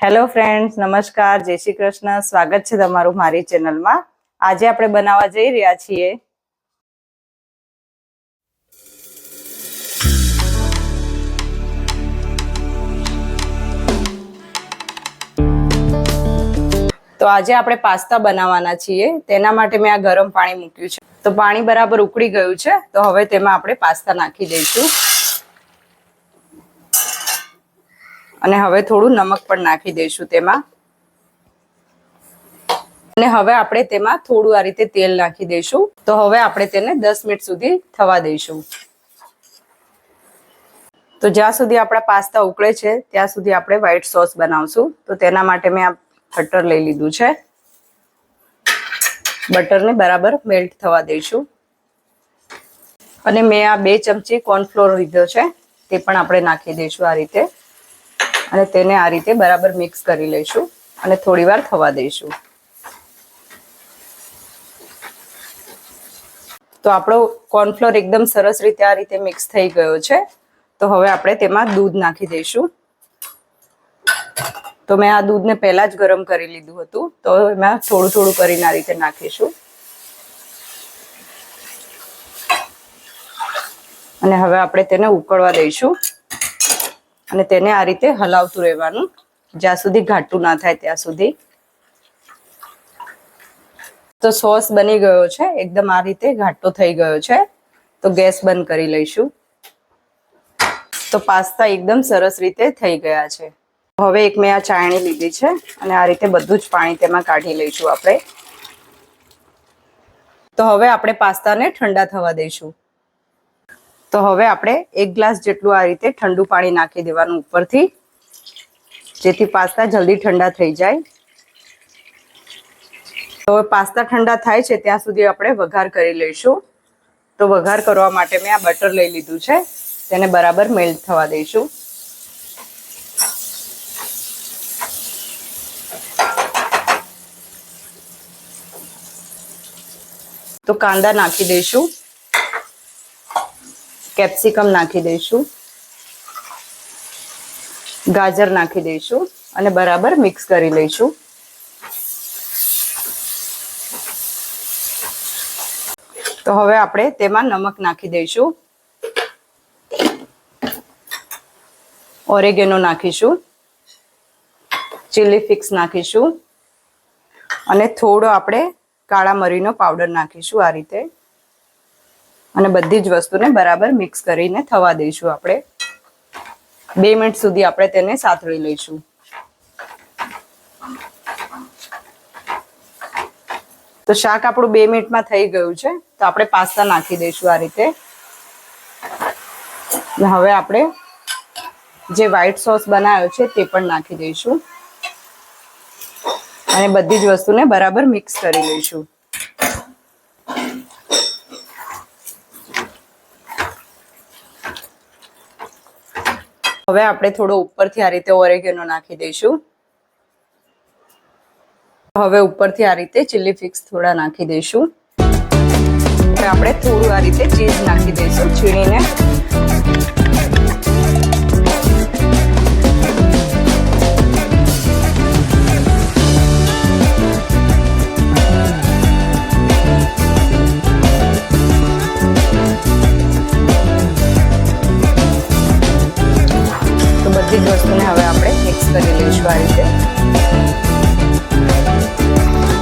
Hello friends નમસ્કાર, જય શ્રી કૃષ્ણ. સ્વાગત છે તમારું મારી ચેનલમાં. આજે આપણે બનાવવા જઈ રહ્યા છીએ. તો આજે આપણે પાસ્તા બનાવવાના છીએ. તેના માટે મેં આ ગરમ પાણી મૂક્યું છે. તો પાણી બરાબર ઉકળી ગયું છે. તો હવે તેમાં આપણે પાસ્તા નાખી દઈશું. અને હવે થોડું નમક પણ નાખી દઈશું તેમાં. અને હવે આપણે તેમાં થોડું આ રીતે તેલ નાખી દઈશું. તો હવે આપણે તેને દસ મિનિટ સુધી થવા દઈશું. તો જ્યાં સુધી આપણા પાસ્તા ઉકળે છે, ત્યાં સુધી આપણે વ્હાઈટ સોસ બનાવશું. તો તેના માટે મેં આ બટર લઈ લીધું છે. બટરને બરાબર મેલ્ટ થવા દઈશું. અને મેં આ બે ચમચી કોર્નફ્લોર લીધો છે, તે પણ આપણે નાખી દઈશું આ રીતે. અને તેને આ રીતે બરાબર મિક્સ કરી લઈશું અને થોડી વાર થવા દઈશું. તો આપણો કોર્નફ્લોર એકદમ સરસ રીતે આ રીતે મિક્સ થઈ ગયો છે. તો હવે આપણે તેમાં દૂધ નાખી દઈશું. તો મેં આ દૂધને પહેલાં જ ગરમ કરી લીધું હતું. તો એમાં થોડું થોડું કરીને આ રીતે નાખીશું. અને હવે આપણે તેને ઉકળવા દઈશું. અને તેને આ રીતે હલાવતું રહેવાનું. જ્યાં સુધી ઘાટું ના થાય ત્યાં સુધી. તો સોસ બની ગયો છે. એકદમ આ રીતે ઘાટો થઈ ગયો છે. તો ગેસ બંધ કરી લઈશું. તો પાસ્તા એકદમ સરસ રીતે થઈ ગયા છે. હવે એક મેં આ ચાયણી લીધી છે અને આ રીતે બધું જ પાણી તેમાં કાઢી લઈશું આપણે. તો હવે આપણે પાસ્તાને ઠંડા થવા દઈશું. તો હવે આપણે એક ગ્લાસ જેટલું આ રીતે ઠંડુ પાણી નાખી દેવાનું ઉપરથી. જેથી પાસ્તા જલ્દી ઠંડા થઈ જાય. તો પાસ્તા ઠંડા થાય છે ત્યાં સુધી આપણે વઘાર કરી લઈશું. તો વઘાર કરવા માટે મેં આ બટર લઈ લીધું છે. તેને બરાબર મેલ્ટ થવા દઈશું. તો કાંદા નાખી દઈશું. કેપ્સિકમ નાખી દઈશું. ગાજર નાખી દઈશું અને બરાબર મિક્સ કરી લઈશું. તો હવે આપણે તેમાં નમક નાખી દઈશું. ઓરેગેનો નાખીશું. ચીલી ફિક્સ નાખીશું. અને થોડો આપણે કાળા મરીનો પાવડર નાખીશું આ રીતે. અને બધી જ વસ્તુને બરાબર મિક્સ કરીને થવા દઈશું આપણે. બે મિનિટ સુધી આપણે તેને સાતળી લઈશું. તો શાક આપણું બે મિનિટમાં થઈ ગયું છે. તો આપણે પાસ્તા નાખી દઈશું આ રીતે. હવે આપણે જે વ્હાઈટ સોસ બનાવ્યો છે તે પણ નાખી દઈશું. અને બધી જ વસ્તુને બરાબર મિક્સ કરી લઈશું. હવે આપણે થોડો ઉપરથી આ રીતે ઓરેગેનો નાખી દઈશું. હવે ઉપરથી આ રીતે ચીલી ફિક્સ થોડા નાખી દઈશું. આપણે થોડું આ રીતે ચીઝ નાખી દઈશું, છીણીને. કરી છે.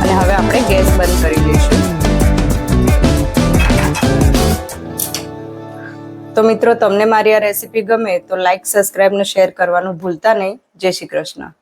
અને હવે આપણે ગેસ બંધ કરી દઈશું. તો મિત્રો, તમને મારી આ રેસીપી ગમે તો લાઈક સબસ્ક્રાઈબ ને શેર કરવાનું ભૂલતા નહીં. જય શ્રી કૃષ્ણ.